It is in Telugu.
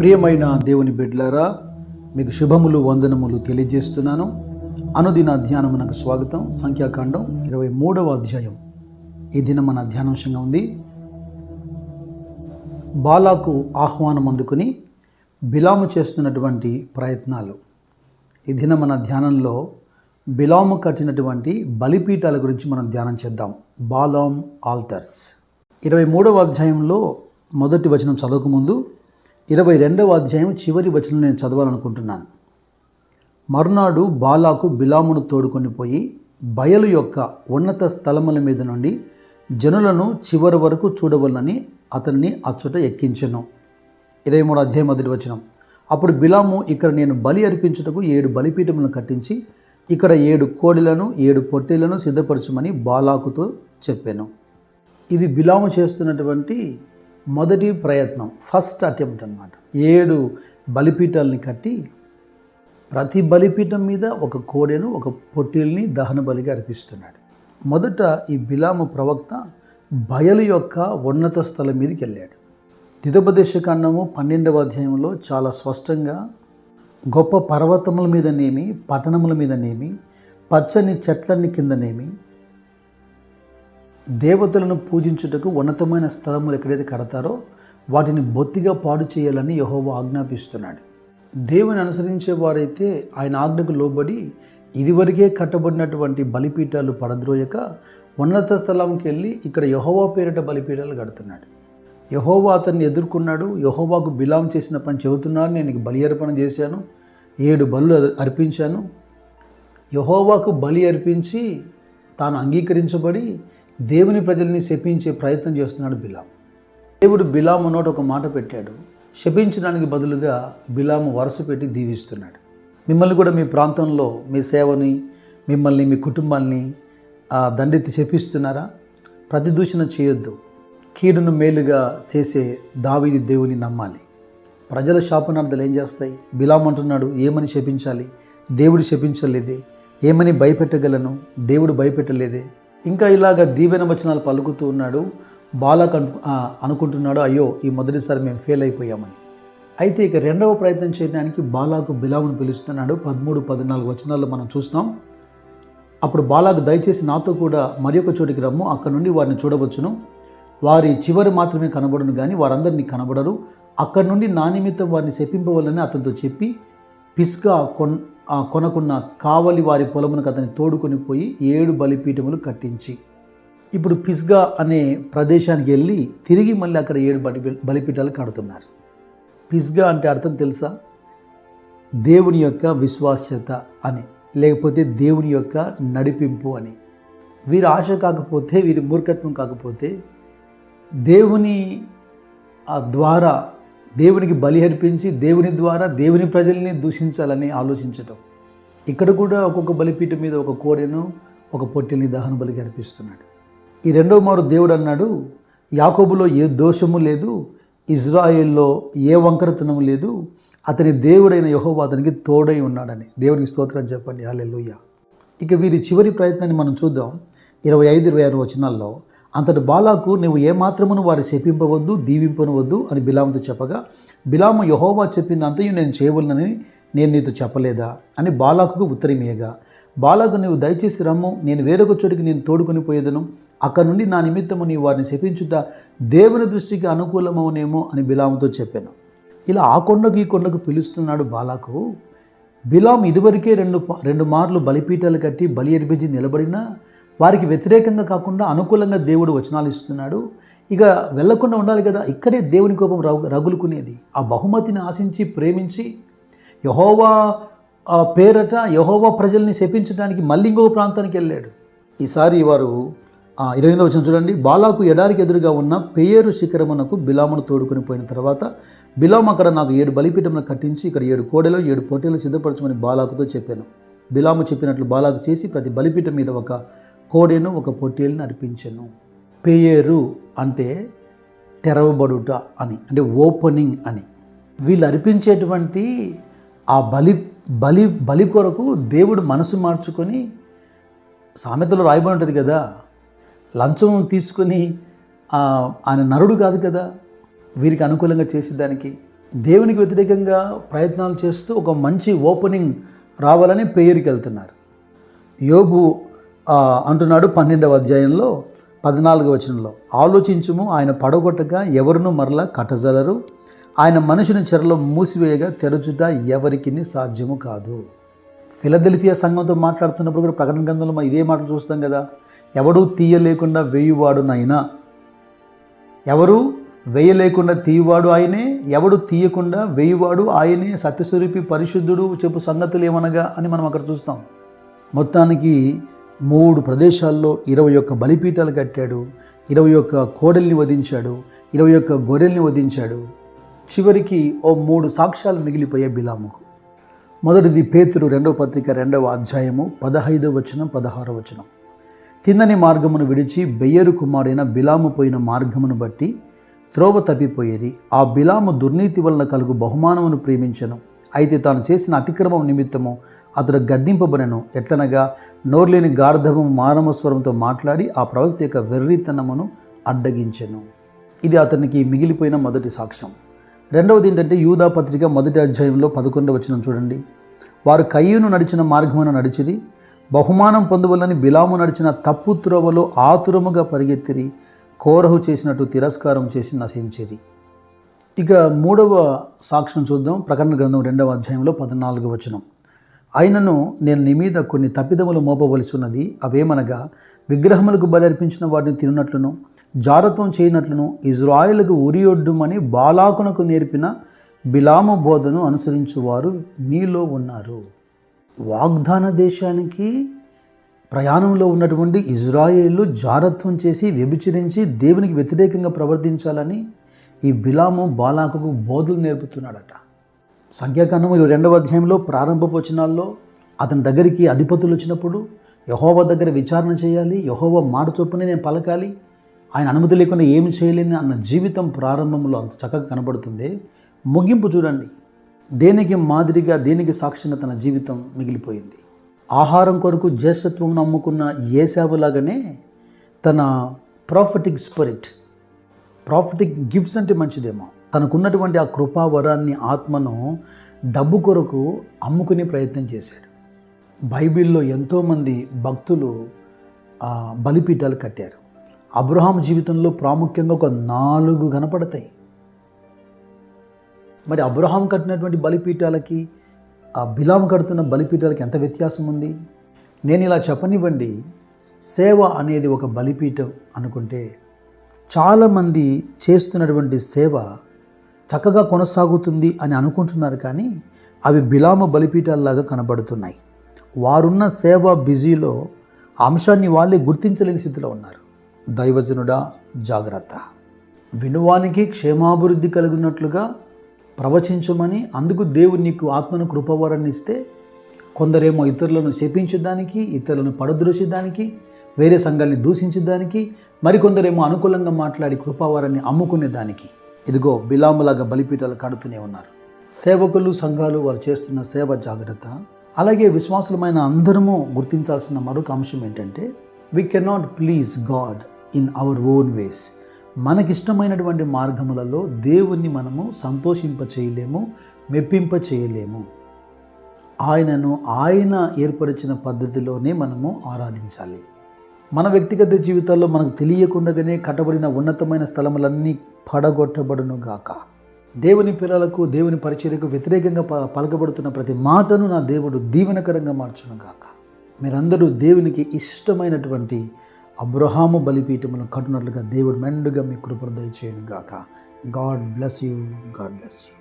ప్రియమైన దేవుని బిడ్లారా మీకు శుభములు వందనములు తెలియజేస్తున్నాను. అనుదిన ధ్యానమునకు స్వాగతం. సంఖ్యాకాండం ఇరవై మూడవ అధ్యాయం. ఈ దినం మన ధ్యానాంశంగా ఉంది. బాలాకు ఆహ్వానం అందుకుని బిలాము చేస్తున్నటువంటి ప్రయత్నాలు. ఈ దినం మన ధ్యానంలో బిలాము కట్టినటువంటి బలిపీఠాల గురించి మనం ధ్యానం చేద్దాం. బాలాం ఆల్టర్స్. ఇరవై మూడవ అధ్యాయంలో మొదటి వచనం చదవకముందు ఇరవై రెండవ అధ్యాయం చివరి వచనం నేను చదవాలనుకుంటున్నాను. మరునాడు బాలాకు బిలామును తోడుకొని పోయి బయలు యొక్క ఉన్నత స్థలముల మీద నుండి జనులను చివరి వరకు చూడవలనని అతనిని అచ్చుట ఎక్కించెను. ఇరవై మూడు అధ్యాయం మొదటి వచనం. అప్పుడు బిలాము ఇక్కడ నేను బలి అర్పించుటకు ఏడు బలిపీఠములను కట్టించి ఇక్కడ ఏడు కోడిలను ఏడు పొట్టేలను సిద్ధపరచమని బాలాకుతో చెప్పాను. ఇది బిలాము చేస్తున్నటువంటి మొదటి ప్రయత్నం ఫస్ట్ అటెంప్ట్ అనమాట ఏడు బలిపీఠాలని కట్టి ప్రతి బలిపీఠం మీద ఒక కోడెను ఒక పొట్టిల్ని దహన బలిగా అర్పిస్తున్నాడు. మొదట ఈ బిలాము ప్రవక్త బయలు యొక్క ఉన్నత స్థలం మీదకి వెళ్ళాడు. దిదోపదేశకాండము పన్నెండవ అధ్యాయంలో చాలా స్పష్టంగా గొప్ప పర్వతముల మీదనేమి పట్టణముల మీదనేమి పచ్చని చెట్లన్ని కిందనేమి దేవతలను పూజించుటకు ఉన్నతమైన స్థలములు ఎక్కడైతే కడతారో వాటిని బొత్తిగా పాడు చేయాలని యహోవా ఆజ్ఞాపిస్తున్నాడు. దేవుని అనుసరించే వారైతే ఆయన ఆజ్ఞకు లోబడి ఇదివరకే కట్టబడినటువంటి బలిపీఠాలు పడద్రోయక ఉన్నత స్థలంకి వెళ్ళి ఇక్కడ యహోవా పేరిట బలిపీఠాలు కడుతున్నాడు. యహోవా అతన్ని ఎదుర్కొన్నాడు యహోవాకు బిలాం చేసిన పని చెబుతున్నాను నేను బలి అర్పణ చేశాను ఏడు బలు అర్పించాను. యహోవాకు బలి అర్పించి తాను అంగీకరించబడి దేవుని ప్రజల్ని శపించే ప్రయత్నం చేస్తున్నాడు బిలాం దేవుడు బిలాము నోట ఒక మాట పెట్టాడు. శపించడానికి బదులుగా బిలాము వరుస పెట్టి దీవిస్తున్నాడు. మిమ్మల్ని కూడా మీ ప్రాంతంలో మీ సేవని మిమ్మల్ని మీ కుటుంబాన్ని దండెత్తి శపిస్తున్నారా? ప్రతిదూషణ చేయొద్దు. కీడును మేలుగా చేసే దావిది దేవుని నమ్మాలి. ప్రజల శాపనార్థాలు ఏం చేస్తాయి? బిలాం అంటున్నాడు ఏమని శపించాలి? దేవుడు శపించలేదే. ఏమని భయపెట్టగలను? దేవుడు భయపెట్టలేదే. ఇంకా ఇలాగ దీవెన వచనాలు పలుకుతూ ఉన్నాడు. బాలక్ అను అనుకుంటున్నాడు అయ్యో ఈ మొదటిసారి మేము ఫెయిల్ అయిపోయామని. అయితే ఇక రెండవ ప్రయత్నం చేయడానికి బాలాకు బిలామును పిలుస్తున్నాడు. పదమూడు పద్నాలుగు వచనాల్లో మనం చూస్తాం. అప్పుడు బాలాకు దయచేసి నాతో కూడా మరి ఒక చోటికి రమ్ము అక్కడ నుండి వారిని చూడవచ్చును. వారి చివరి మాత్రమే కనబడును కానీ వారందరినీ కనబడరు. అక్కడి నుండి నా నిమిత్తం వారిని శపింపవాలని అతనితో చెప్పి పిస్గా కొన్ ఆ కొనకున్న కావలి వారి పొలమునకు అతన్ని తోడుకొని పోయి ఏడు బలిపీఠములు కట్టించి. ఇప్పుడు పిస్గా అనే ప్రదేశానికి వెళ్ళి తిరిగి మళ్ళీ అక్కడ ఏడు బలి బలిపీఠాలు కడుతున్నారు. పిస్గా అంటే అర్థం తెలుసా? దేవుని యొక్క విశ్వాస్యత అని లేకపోతే దేవుని యొక్క నడిపింపు అని. వీరి ఆశ కాకపోతే వీరి మూర్ఖత్వం కాకపోతే దేవుని ఆ ద్వారా దేవునికి బలి అర్పించి దేవుని ద్వారా దేవుని ప్రజల్ని దూషించాలని ఆలోచించటం. ఇక్కడ కూడా ఒక్కొక్క బలిపీఠం మీద ఒక కోడెను ఒక పొట్టిని దహన బలికి అర్పిస్తున్నాడు. ఈ రెండవ మారు దేవుడు అన్నాడు యాకోబులో ఏ దోషము లేదు ఇజ్రాయేల్లో ఏ వంకరతనం లేదు అతని దేవుడైన యెహోవా అతనికి తోడై ఉన్నాడని. దేవునికి స్తోత్రం చెప్పండి. అల్లెలుయ్య ఇక వీరి చివరి ప్రయత్నాన్ని మనం చూద్దాం. ఇరవై ఐదు ఇరవై ఆరు వచనాల్లో అంతటి బాలాకు నువ్వు ఏమాత్రమును వారు శపింపవద్దు దీవింపనవద్దు అని బిలాముతో చెప్పగా బిలాము యహోవా చెప్పిందంతయు నేను చేయవలనని నేను నీతో చెప్పలేదా? అని బాలాకుకు ఉత్తరమేయగా బాలాకు నీవు దయచేసి రమ్ము నేను వేరొక చోటికి నేను తోడుకొని పోయేదను. అక్కడ నుండి నా నిమిత్తము నీ వారిని శపించుట దేవుని దృష్టికి అనుకూలమవునేమో అని బిలాముతో చెప్పాను. ఇలా ఆ కొండకు ఈ కొండకు పిలుస్తున్నాడు బాలాకు. బిలాం ఇదివరకే రెండు రెండు మార్లు బలిపీఠాలు కట్టి బలి అర్పించి నిలబడినా వారికి వ్యతిరేకంగా కాకుండా అనుకూలంగా దేవుడు వచనాలు ఇస్తున్నాడు. ఇక వెళ్ళకుండా ఉండాలి కదా. ఇక్కడే దేవుని కోపం రగులుకునేది. ఆ బహుమతిని ఆశించి ప్రేమించి యహోవా ఆ, పేరట యహోవా ప్రజల్ని శపించడానికి మళ్ళీ ఇంకొక ప్రాంతానికి వెళ్ళాడు. ఈసారి వారు ఇరవై ఎనిమిది వచ్చిన చూడండి. బాలాకు ఎడారికి ఎదురుగా ఉన్న పేరు శిఖరమునకు బిలామును తోడుకొని పోయిన తర్వాత బిలాం అక్కడ నాకు ఏడు బలిపీఠమును కట్టించి ఇక్కడ ఏడు కోడెలు ఏడు పోటీలు సిద్ధపరచమని బాలాకుతో చెప్పాను. బిలాము చెప్పినట్లు బాలాకు చేసి ప్రతి బలిపీఠం మీద ఒక కోడెను ఒక పొట్టేలుని అర్పించెను. పేయేరు అంటే తెరవబడుట అని అంటే ఓపెనింగ్ అని. వీళ్ళు అర్పించేటువంటి ఆ బలి బలి బలి కొరకు దేవుడు మనసు మార్చుకొని సామెతలో రాయబడి ఉంటుంది కదా లంచం తీసుకొని ఆయన నరుడు కాదు కదా వీరికి అనుకూలంగా చేసేదానికి దేవునికి వ్యతిరేకంగా ప్రయత్నాలు చేస్తూ ఒక మంచి ఓపెనింగ్ రావాలని పేరుకి వెళ్తున్నారు. యోబు అంటున్నాడు పన్నెండవ అధ్యాయంలో పద్నాలుగవ వచనంలో. ఆలోచించుము ఆయన పడగొట్టగా ఎవరును మరలా కట్టజలరు ఆయన మనుషుని చెరలో మూసివేయగా తెరచుట ఎవరికి సాధ్యము కాదు. ఫిలదెల్ఫియా సంఘంతో మాట్లాడుతున్నప్పుడు కూడా ప్రకటన గ్రంథంలో ఇదే మాటలు చూస్తాం కదా. ఎవడూ తీయలేకుండా వేయువాడు నైనా ఎవరు వేయలేకుండా తీయవాడు ఆయనే. ఎవడు తీయకుండా వేయువాడు ఆయనే. సత్యస్వరూపి పరిశుద్ధుడు చెప్పు సంగతులు ఏమనగా అని మనం అక్కడ చూస్తాం. మొత్తానికి మూడు ప్రదేశాల్లో ఇరవై ఒక్క బలిపీఠాలు కట్టాడు ఇరవై ఒక్క కోడల్ని వధించాడు ఇరవై ఒక్క గొర్రెల్ని వధించాడు. చివరికి ఓ మూడు సాక్ష్యాలు మిగిలిపోయాయి బిలాముకు. మొదటిది పేతురు రెండవ పత్రిక రెండవ అధ్యాయము పదహైదవ వచనం పదహారవ వచనం. తిన్నని మార్గమును విడిచి బెయ్యరు కుమారుడైన బిలాము పోయిన మార్గమును బట్టి త్రోవ తప్పిపోయేది. ఆ బిలాము దుర్నీతి వలన కలుగు బహుమానమును ప్రేమించను. అయితే తాను చేసిన అతిక్రమం నిమిత్తము అతడు గద్దింపబడను. ఎట్లనగా నోర్లేని గార్ధము మానమస్వరంతో మాట్లాడి ఆ ప్రవక్త యొక్క వెర్రితనమును అడ్డగించెను. ఇది అతనికి మిగిలిపోయిన మొదటి సాక్ష్యం. రెండవది ఏంటంటే యూదా పత్రిక మొదటి అధ్యాయంలో పదకొండవ వచనం చూడండి. వారు కయ్యూను నడిచిన మార్గమున నడిచిరి బహుమానం పొందవలని బిలాము నడిచిన తప్పు త్రోవలో ఆతురముగా పరిగెత్తిరి కోరహు చేసినట్టు తిరస్కారం చేసి నశించిరి. ఇక మూడవ సాక్ష్యం చూద్దాం. ప్రకటన గ్రంథం రెండవ అధ్యాయంలో పద్నాలుగు వచనం. ఆయనను నేను నీ మీద కొన్ని తప్పిదములు మోపవలసి ఉన్నది అవేమనగా విగ్రహములకు బలర్పించిన వాటిని తిన్నట్లును జారత్వం చేయనట్లును ఇజ్రాయిల్కు ఉరియొడ్డుమని బాలాకునకు నేర్పిన బిలాము బోధను అనుసరించువారు నీలో ఉన్నారు. వాగ్దాన దేశానికి ప్రయాణంలో ఉన్నటువంటి ఇజ్రాయేళ్ళు జారత్వం చేసి వ్యభిచరించి దేవునికి వ్యతిరేకంగా ప్రవర్తించాలని ఈ బిలాము బాలాకుకు బోధలు నేర్పుతున్నాడట. సంఖ్యాకాండములు రెండవ అధ్యాయంలో ప్రారంభపు వచనాల్లో అతని దగ్గరికి అధిపతులు వచ్చినప్పుడు యహోవ దగ్గర విచారణ చేయాలి యహోవ మాట చొప్పున నేను పలకాలి ఆయన అనుమతి లేకుండా ఏమి చేయలేని అన్న జీవితం ప్రారంభంలో అంత చక్కగా కనబడుతుంది. ముగింపు చూడండి. దేనికి మాదిరిగా దేనికి సాక్ష్యంగా తన జీవితం మిగిలిపోయింది? ఆహారం కొరకు జ్యేష్ఠత్వం నమ్ముకున్న ఏసావులాగానే తన ప్రాఫిటిక్ స్పిరిట్ ప్రాఫిటిక్ గిఫ్ట్స్ అంటే మంచిదేమో. తనకున్నటువంటి ఆ కృపావరాన్ని ఆత్మను డబ్బు కొరకు అమ్ముకునే ప్రయత్నం చేశాడు. బైబిల్లో ఎంతోమంది భక్తులు బలిపీఠాలు కట్టారు. అబ్రహాం జీవితంలో ప్రాముఖ్యంగా ఒక నాలుగు కనపడతాయి. మరి అబ్రహాం కట్టినటువంటి బలిపీఠాలకి ఆ బిలాం కడుతున్న బలిపీఠాలకి ఎంత వ్యత్యాసం ఉంది? నేను ఇలా చెప్పనివ్వండి సేవ అనేది ఒక బలిపీఠం అనుకుంటే చాలామంది చేస్తున్నటువంటి సేవ చక్కగా కొనసాగుతుంది అని అనుకుంటున్నారు కానీ అవి బిలామ బలిపీఠాల్లాగా కనబడుతున్నాయి. వారున్న సేవ బిజీలో అంశాన్ని వాళ్ళే గుర్తించలేని స్థితిలో ఉన్నారు. దైవజనుడా జాగ్రత్త. వినువానికి క్షేమాభివృద్ధి కలిగినట్లుగా ప్రవచించమని అందుకు దేవుడు నీకు ఆత్మను కృపవరాన్ని ఇస్తే కొందరేమో ఇతరులను శపించడానికి ఇతరులను పడద్రోసేదానికి వేరే సంఘాన్ని దూషించడానికి మరికొందరేమో అనుకూలంగా మాట్లాడి కృపావారాన్ని అమ్ముకునేదానికి. ఇదిగో బిలాములాగా బలిపీఠాలు కడుతూనే ఉన్నారు. సేవకులు సంఘాలు వారు చేస్తున్న సేవ జాగ్రత్త. అలాగే విశ్వాసులమైన అందరము గుర్తించాల్సిన మరొక అంశం ఏంటంటే we cannot please God in our own ways మనకిష్టమైనటువంటి మార్గములలో దేవుణ్ణి మనము సంతోషింప చేయలేము మెప్పింప చేయలేము ఆయనను ఆయన ఏర్పరిచిన పద్ధతిలోనే మనము ఆరాధించాలి. మన వ్యక్తిగత జీవితాల్లో మనకు తెలియకుండానే కట్టబడిన ఉన్నతమైన స్థలములన్నీ పడగొట్టబడును గాక. దేవుని పిల్లలకు దేవుని పరిచర్యకు వ్యతిరేకంగా ప పలకబడుతున్న ప్రతి మాటను నా దేవుడు దీవెనకరంగా మార్చును గాక. మీరందరూ దేవునికి ఇష్టమైనటువంటి అబ్రహాము బలిపీఠమును కట్టునట్లుగా దేవుడు మెండుగా మీ కృపణ దయచేయను గాక. God bless you God bless you.